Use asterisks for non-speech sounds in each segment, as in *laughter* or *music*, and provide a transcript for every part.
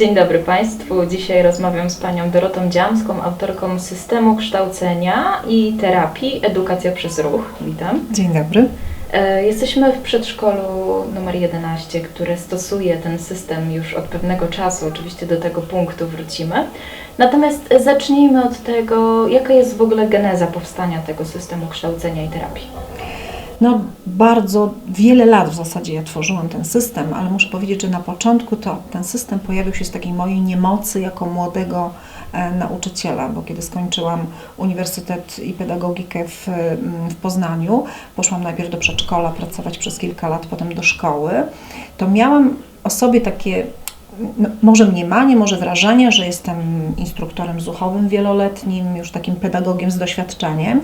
Dzień dobry Państwu. Dzisiaj rozmawiam z Panią Dorotą Dziamską, autorką systemu kształcenia i terapii Edukacja przez Ruch. Witam. Dzień dobry. E, Jesteśmy w przedszkolu numer 11, które stosuje ten system już od pewnego czasu. Oczywiście do tego punktu wrócimy. Natomiast zacznijmy od tego, jaka jest w ogóle geneza powstania tego systemu kształcenia i terapii. No, bardzo wiele lat w zasadzie ja tworzyłam ten system, ale muszę powiedzieć, że na początku to ten system pojawił się z takiej mojej niemocy jako młodego e, nauczyciela, bo kiedy skończyłam uniwersytet i pedagogikę w, mm, w Poznaniu, poszłam najpierw do przedszkola pracować przez kilka lat, potem do szkoły, to miałam o sobie takie no, może mniemanie, może wrażenie, że jestem instruktorem zuchowym wieloletnim, już takim pedagogiem z doświadczeniem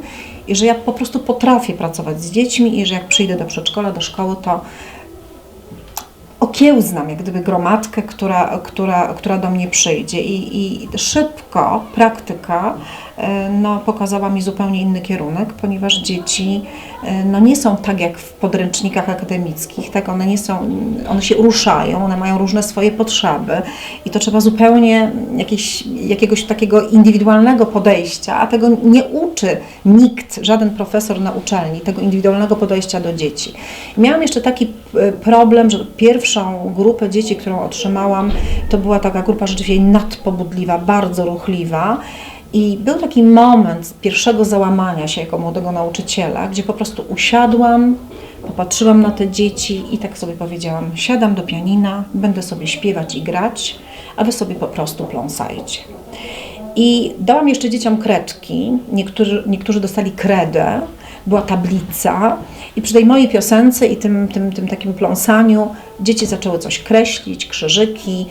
i że ja po prostu potrafię pracować z dziećmi i że jak przyjdę do przedszkola, do szkoły, to okiełznam jak gdyby gromadkę, która, która, która do mnie przyjdzie. I, i szybko praktyka no, pokazała mi zupełnie inny kierunek, ponieważ dzieci e, no, nie są tak jak w podręcznikach akademickich, tak? one, nie są, one się ruszają, one mają różne swoje potrzeby i to trzeba zupełnie jakieś, jakiegoś takiego indywidualnego podejścia, a tego nie uczy nikt, żaden profesor na uczelni, tego indywidualnego podejścia do dzieci. Miałam jeszcze taki e, problem, że pierwszą grupę dzieci, którą otrzymałam, to była taka grupa rzeczywiście nadpobudliwa, bardzo ruchliwa. I był taki moment pierwszego załamania się jako młodego nauczyciela, gdzie po prostu usiadłam, popatrzyłam na te dzieci i tak sobie powiedziałam: siadam do pianina, będę sobie śpiewać i grać, a wy sobie po prostu pląsajcie. I dałam jeszcze dzieciom kredki, niektórzy, niektórzy dostali kredę, była tablica i przy tej mojej piosence i tym, tym, tym takim pląsaniu dzieci zaczęły coś kreślić, krzyżyki.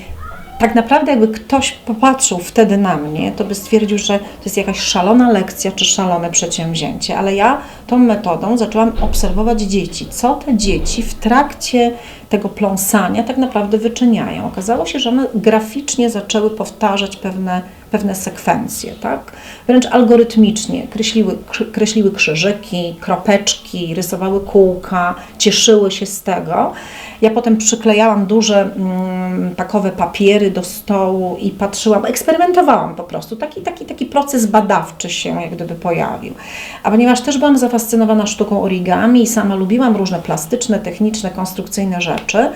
Tak naprawdę jakby ktoś popatrzył wtedy na mnie, to by stwierdził, że to jest jakaś szalona lekcja czy szalone przedsięwzięcie, ale ja tą metodą zaczęłam obserwować dzieci, co te dzieci w trakcie tego pląsania tak naprawdę wyczyniają. Okazało się, że one graficznie zaczęły powtarzać pewne, pewne sekwencje, tak? Wręcz algorytmicznie kreśliły, kreśliły krzyżyki, kropeczki, rysowały kółka, cieszyły się z tego. Ja potem przyklejałam duże mm, takowe papiery do stołu i patrzyłam, eksperymentowałam po prostu. Taki, taki, taki proces badawczy się jak gdyby pojawił. A ponieważ też byłam zafascynowana sztuką origami i sama lubiłam różne plastyczne, techniczne, konstrukcyjne rzeczy,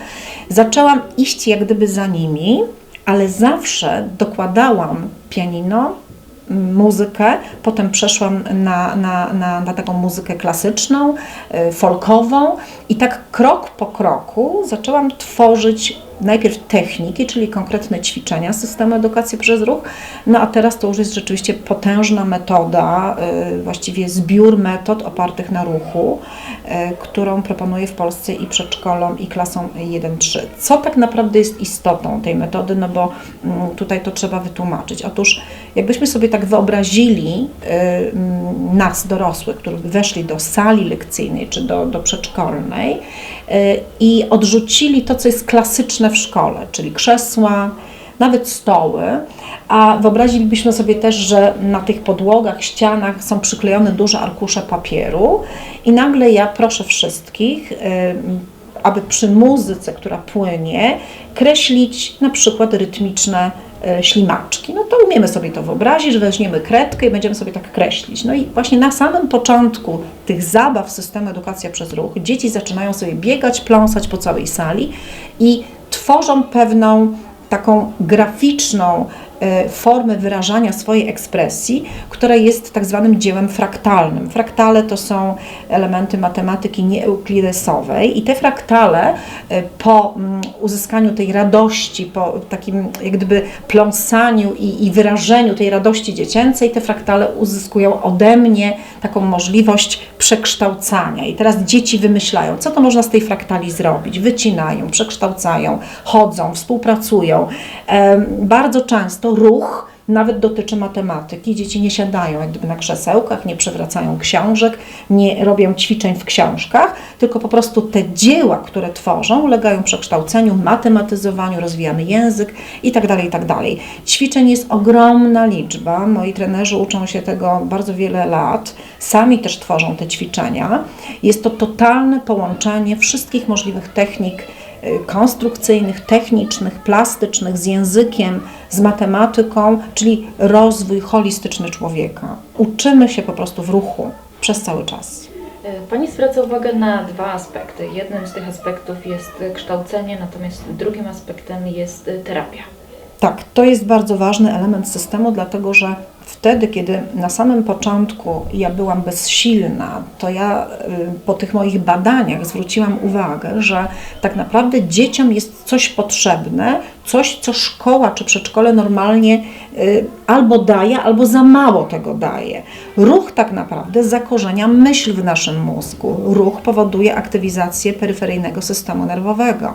zaczęłam iść jak gdyby za nimi, ale zawsze dokładałam pianino, muzykę, potem przeszłam na, na, na, na taką muzykę klasyczną, y, folkową i tak krok po kroku zaczęłam tworzyć najpierw techniki, czyli konkretne ćwiczenia systemu edukacji przez ruch, no a teraz to już jest rzeczywiście potężna metoda, y, właściwie zbiór metod opartych na ruchu, y, którą proponuję w Polsce i przedszkolom, i klasom 1-3. Co tak naprawdę jest istotą tej metody, no bo mm, tutaj to trzeba wytłumaczyć. Otóż jakbyśmy sobie tak wyobrazili y, mm, nas, dorosłych, którzy weszli do sali lekcyjnej czy do, do przedszkolnej y, i odrzucili to, co jest klasyczne w szkole, czyli krzesła, nawet stoły, a wyobrazilibyśmy sobie też, że na tych podłogach, ścianach są przyklejone duże arkusze papieru i nagle ja proszę wszystkich, y, aby przy muzyce, która płynie, kreślić na przykład rytmiczne ślimaczki. No to umiemy sobie to wyobrazić, że weźmiemy kredkę i będziemy sobie tak kreślić. No i właśnie na samym początku tych zabaw systemu edukacja przez ruch dzieci zaczynają sobie biegać, pląsać po całej sali i tworzą pewną taką graficzną e, formę wyrażania swojej ekspresji, która jest tak zwanym dziełem fraktalnym. Fraktale to są elementy matematyki nieeuklidesowej i te fraktale e, po mm, uzyskaniu tej radości, po takim jak gdyby pląsaniu i, i wyrażeniu tej radości dziecięcej, te fraktale uzyskują ode mnie taką możliwość przekształcania. I teraz dzieci wymyślają, co to można z tej fraktali zrobić. Wycinają, przekształcają, chodzą, współpracują. Bardzo często ruch nawet dotyczy matematyki. Dzieci nie siadają jak gdyby na krzesełkach, nie przewracają książek, nie robią ćwiczeń w książkach, tylko po prostu te dzieła, które tworzą, ulegają przekształceniu, matematyzowaniu, rozwijamy język itd. itd. Ćwiczeń jest ogromna liczba. Moi trenerzy uczą się tego bardzo wiele lat. Sami też tworzą te ćwiczenia. Jest to totalne połączenie wszystkich możliwych technik konstrukcyjnych, technicznych, plastycznych, z językiem, z matematyką, czyli rozwój holistyczny człowieka. Uczymy się po prostu w ruchu przez cały czas. E, Pani zwraca uwagę na dwa aspekty. Jednym z tych aspektów jest kształcenie, natomiast drugim aspektem jest e, terapia. Tak, to jest bardzo ważny element systemu, dlatego że wtedy, kiedy na samym początku ja byłam bezsilna, to ja y, po tych moich badaniach zwróciłam uwagę, że tak naprawdę dzieciom jest coś potrzebne, coś, co szkoła czy przedszkole normalnie y, albo daje, albo za mało tego daje. Ruch tak naprawdę zakorzenia myśl w naszym mózgu. Ruch powoduje aktywizację peryferyjnego systemu nerwowego.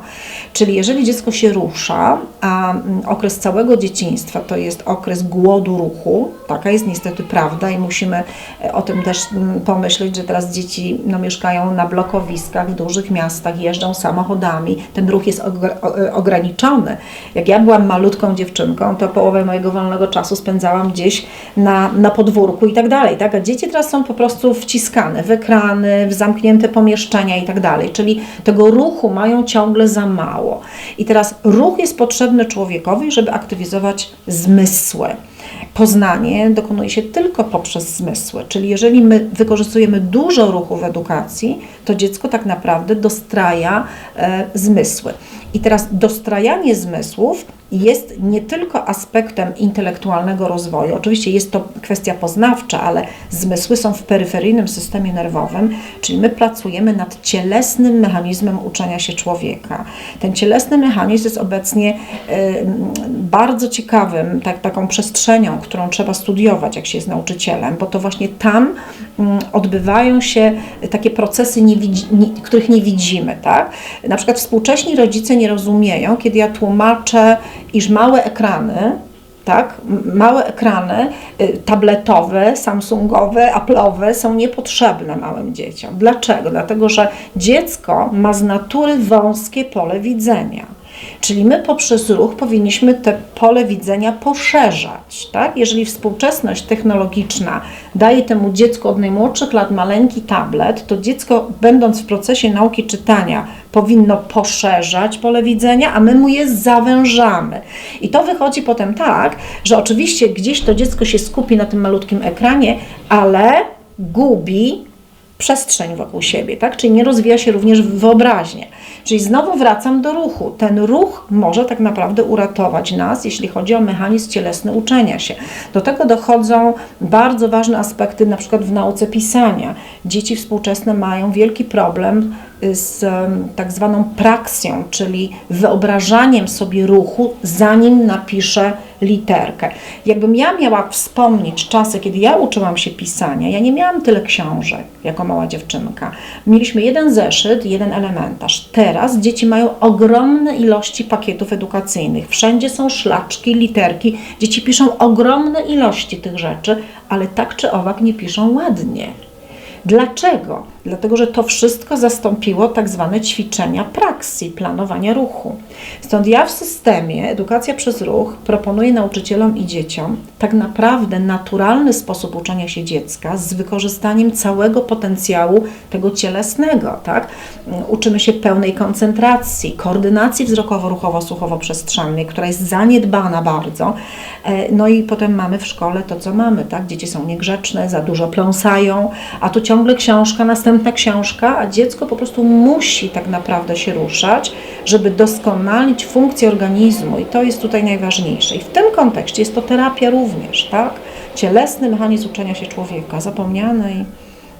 Czyli jeżeli dziecko się rusza, a mm, okres całego dzieciństwa to jest okres głodu ruchu, taka jest niestety prawda i musimy e, o tym też pomyśleć, że teraz dzieci no, mieszkają na blokowiskach w dużych miastach, jeżdżą samochodami, ten ruch jest e, ograniczony. Jak ja byłam malutką dziewczynką, to połowę mojego wolnego czasu spędzałam gdzieś na, na podwórku i tak dalej, tak? A dzieci teraz są po prostu wciskane w ekrany, w zamknięte pomieszczenia i tak dalej, czyli tego ruchu mają ciągle za mało. I teraz ruch jest potrzebny człowiekowi, żeby aktywizować zmysły. Poznanie dokonuje się tylko poprzez zmysły, czyli jeżeli my wykorzystujemy dużo ruchu w edukacji, to dziecko tak naprawdę dostraja e, zmysły. I teraz dostrajanie zmysłów jest nie tylko aspektem intelektualnego rozwoju, oczywiście jest to kwestia poznawcza, ale zmysły są w peryferyjnym systemie nerwowym, czyli my pracujemy nad cielesnym mechanizmem uczenia się człowieka. Ten cielesny mechanizm jest obecnie bardzo ciekawym, tak, taką przestrzenią, którą trzeba studiować, jak się jest nauczycielem, bo to właśnie tam mm, odbywają się takie procesy, nie widzi, nie, których nie widzimy. Tak? Na przykład współcześni rodzice nie rozumieją, kiedy ja tłumaczę, iż małe ekrany, tak, małe ekrany y, tabletowe, samsungowe, Apple'owe są niepotrzebne małym dzieciom. Dlaczego? Dlatego, że dziecko ma z natury wąskie pole widzenia. Czyli my poprzez ruch powinniśmy te pole widzenia poszerzać. Tak? Jeżeli współczesność technologiczna daje temu dziecku od najmłodszych lat maleńki tablet, to dziecko, będąc w procesie nauki czytania, powinno poszerzać pole widzenia, a my mu je zawężamy. I to wychodzi potem tak, że oczywiście gdzieś to dziecko się skupi na tym malutkim ekranie, ale gubi przestrzeń wokół siebie, tak? Czyli nie rozwija się również wyobraźnie. Czyli znowu wracam do ruchu. Ten ruch może tak naprawdę uratować nas, jeśli chodzi o mechanizm cielesny uczenia się. Do tego dochodzą bardzo ważne aspekty, na przykład w nauce pisania. Dzieci współczesne mają wielki problem z tak zwaną praksją, czyli wyobrażaniem sobie ruchu, zanim napiszę literkę. Jakbym ja miała wspomnieć czasy, kiedy ja uczyłam się pisania, ja nie miałam tyle książek jako mała dziewczynka. Mieliśmy jeden zeszyt, jeden elementarz. Teraz dzieci mają ogromne ilości pakietów edukacyjnych. Wszędzie są szlaczki, literki. Dzieci piszą ogromne ilości tych rzeczy, ale tak czy owak nie piszą ładnie. Dlaczego? Dlatego, że to wszystko zastąpiło tak zwane ćwiczenia praksji, planowania ruchu. Stąd ja w systemie Edukacja przez Ruch proponuję nauczycielom i dzieciom tak naprawdę naturalny sposób uczenia się dziecka z wykorzystaniem całego potencjału tego cielesnego. Tak? Uczymy się pełnej koncentracji, koordynacji wzrokowo-ruchowo-słuchowo-przestrzennej, która jest zaniedbana bardzo. E, No i potem mamy w szkole to, co mamy. Tak? Dzieci są niegrzeczne, za dużo pląsają, a tu ciągle książka, następna książka, a dziecko po prostu musi tak naprawdę się ruszać, żeby doskonalić funkcję organizmu i to jest tutaj najważniejsze. I w tym kontekście jest to terapia również, tak? Cielesny mechanizm uczenia się człowieka, zapomniany i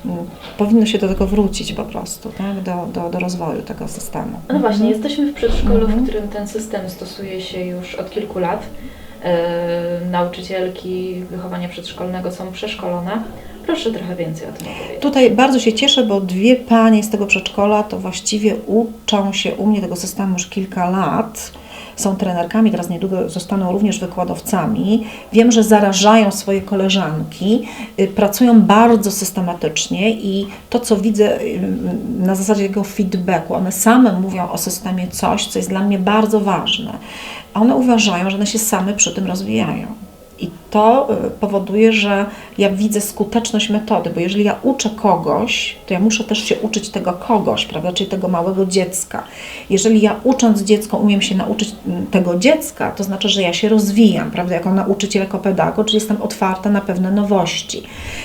mm, powinno się do tego wrócić po prostu, tak? Do, do, do rozwoju tego systemu. No właśnie, jesteśmy w przedszkolu, Mhm. w którym ten system stosuje się już od kilku lat. E, nauczycielki wychowania przedszkolnego są przeszkolone. Proszę trochę więcej o tym opowiedzieć. Tutaj bardzo się cieszę, bo dwie panie z tego przedszkola to właściwie uczą się u mnie tego systemu już kilka lat. Są trenerkami, teraz niedługo zostaną również wykładowcami. Wiem, że zarażają swoje koleżanki, y, pracują bardzo systematycznie i to, co widzę y, na zasadzie tego feedbacku, one same mówią o systemie coś, co jest dla mnie bardzo ważne. One uważają, że one się same przy tym rozwijają. I to y, powoduje, że ja widzę skuteczność metody, bo jeżeli ja uczę kogoś, to ja muszę też się uczyć tego kogoś, prawda, czyli tego małego dziecka. Jeżeli ja ucząc dziecko umiem się nauczyć mm, tego dziecka, to znaczy, że ja się rozwijam, prawda, jako nauczyciel, jako pedagog, czyli jestem otwarta na pewne nowości.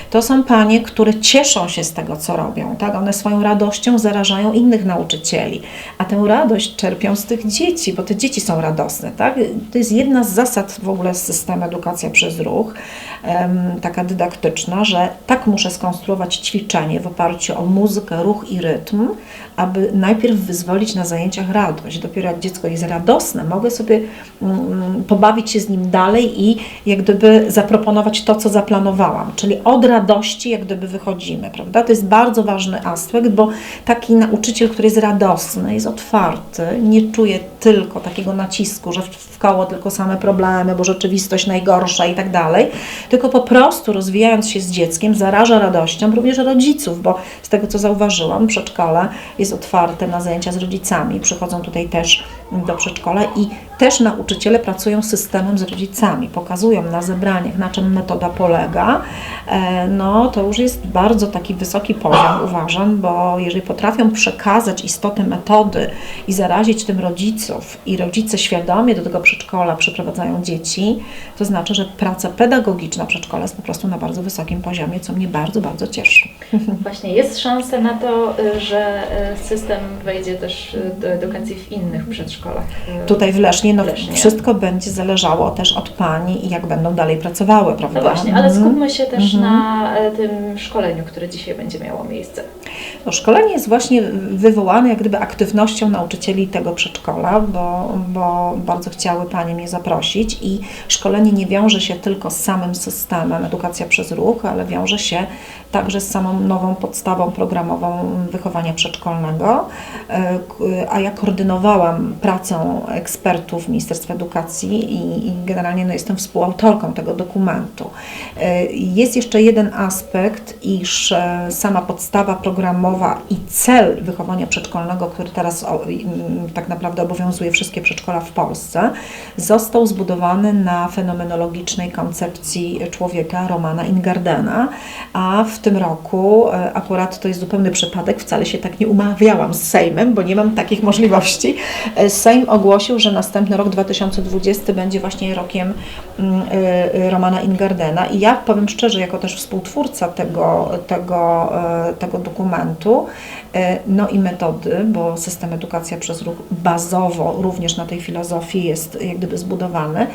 To są panie, które cieszą się z tego, co robią, tak, one swoją radością zarażają innych nauczycieli, a tę radość czerpią z tych dzieci, bo te dzieci są radosne, tak. To jest jedna z zasad w ogóle systemu edukacja przez ruch, em, taka dydaktyczna, że tak muszę skonstruować ćwiczenie w oparciu o muzykę, ruch i rytm, aby najpierw wyzwolić na zajęciach radość. Dopiero jak dziecko jest radosne, mogę sobie mm, pobawić się z nim dalej i jak gdyby zaproponować to, co zaplanowałam. Czyli od radości jak gdyby wychodzimy, prawda? To jest bardzo ważny aspekt, bo taki nauczyciel, który jest radosny, jest otwarty, nie czuje tylko takiego nacisku, że w koło tylko same problemy, bo rzeczywistość najgorsza i tak dalej, tylko po prostu rozwijając się z dzieckiem, zaraża radością również rodziców, bo z tego, co zauważyłam, przedszkole jest otwarte na zajęcia z rodzicami, przychodzą tutaj też do przedszkola i też nauczyciele pracują systemem z rodzicami, pokazują na zebraniach, na czym metoda polega, E, no to już jest bardzo taki wysoki poziom, uważam, bo jeżeli potrafią przekazać istotę metody i zarazić tym rodziców i rodzice świadomie do tego przedszkola przyprowadzają dzieci, to znaczy, że praca pedagogiczna przedszkola jest po prostu na bardzo wysokim poziomie, co mnie bardzo, bardzo cieszy. *laughs* Właśnie jest szansa na to, y, że y, system wejdzie też y, do edukacji w innych przedszkolach. Tutaj w Lesznie, no W Lesznie. wszystko będzie zależało też od Pani i jak będą dalej pracowały, prawda? No właśnie, ale Mhm. skupmy się też Mhm. na y, tym szkoleniu, które dzisiaj będzie miało miejsce. No, szkolenie jest właśnie wywołane jak gdyby aktywnością nauczycieli tego przedszkola, bo, bo bardzo chciały Panie mnie zaprosić i szkolenie nie wiąże się tylko z samym systemem edukacja przez ruch, ale wiąże się także z samą nową podstawą programową wychowania przedszkolnego, E, a ja koordynowałam pracę ekspertów w Ministerstwie Edukacji i, i generalnie no, jestem współautorką tego dokumentu. E, Jest jeszcze jeden aspekt, iż e, sama podstawa programowa i cel wychowania przedszkolnego, który teraz mm, tak naprawdę obowiązuje wszystkie przedszkola w Polsce, został zbudowany na fenomenologicznej koncepcji człowieka Romana Ingardena, a w tym roku, e, akurat to jest zupełny przypadek, wcale się tak nie umawiałam z Sejmem, bo nie mam takich możliwości, e, Sejm ogłosił, że następny rok 2020 będzie właśnie rokiem mm, e, Romana Ingardena. I ja powiem szczerze, jako też współtwórca tego, tego, tego dokumentu, e, no i metody, bo system edukacja przez ruch bazowo również na tej filozofii jest jak gdyby zbudowany.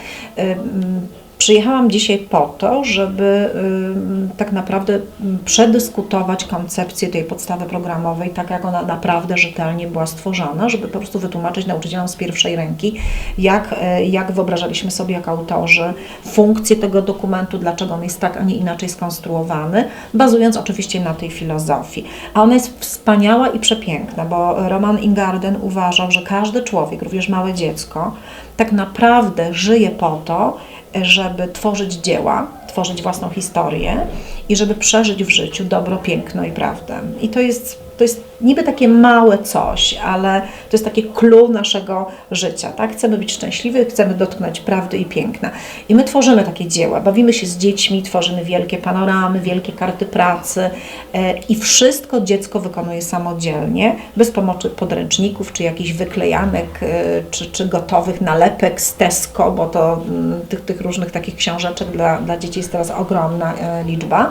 Przyjechałam dzisiaj po to, żeby ym, tak naprawdę ym, przedyskutować koncepcję tej podstawy programowej, tak jak ona naprawdę rzetelnie była stworzona, żeby po prostu wytłumaczyć nauczycielom z pierwszej ręki, jak, e, jak wyobrażaliśmy sobie jako autorzy funkcję tego dokumentu, dlaczego on jest tak, a nie inaczej skonstruowany, bazując oczywiście na tej filozofii. A ona jest wspaniała i przepiękna, bo Roman Ingarden uważał, że każdy człowiek, również małe dziecko, tak naprawdę żyje po to, żeby tworzyć dzieła, tworzyć własną historię i żeby przeżyć w życiu dobro, piękno i prawdę. I to jest, to jest niby takie małe coś, ale to jest takie clue naszego życia. Tak? Chcemy być szczęśliwi, chcemy dotknąć prawdy i piękna. I my tworzymy takie dzieła, bawimy się z dziećmi, tworzymy wielkie panoramy, wielkie karty pracy e, i wszystko dziecko wykonuje samodzielnie, bez pomocy podręczników, czy jakichś wyklejanek, e, czy, czy gotowych nalepek z Tesco, bo to mm, tych, tych różnych takich książeczek dla, dla dzieci jest teraz ogromna e, liczba.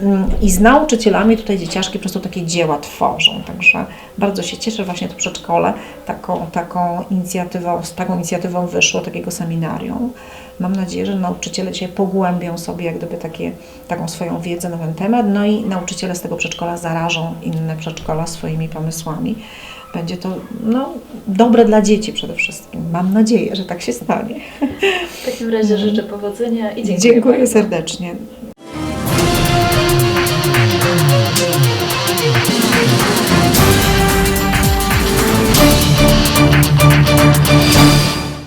Mm, I z nauczycielami tutaj dzieciaszki po prostu takie dzieła tworzą. Także bardzo się cieszę właśnie to przedszkole taką, taką inicjatywą, z taką inicjatywą wyszło, takiego seminarium. Mam nadzieję, że nauczyciele dzisiaj pogłębią sobie jak gdyby takie, taką swoją wiedzę na ten temat, no i nauczyciele z tego przedszkola zarażą inne przedszkola swoimi pomysłami. Będzie to no, dobre dla dzieci przede wszystkim. Mam nadzieję, że tak się stanie. W takim razie życzę powodzenia i dziękuję. Dziękuję bardzo. serdecznie.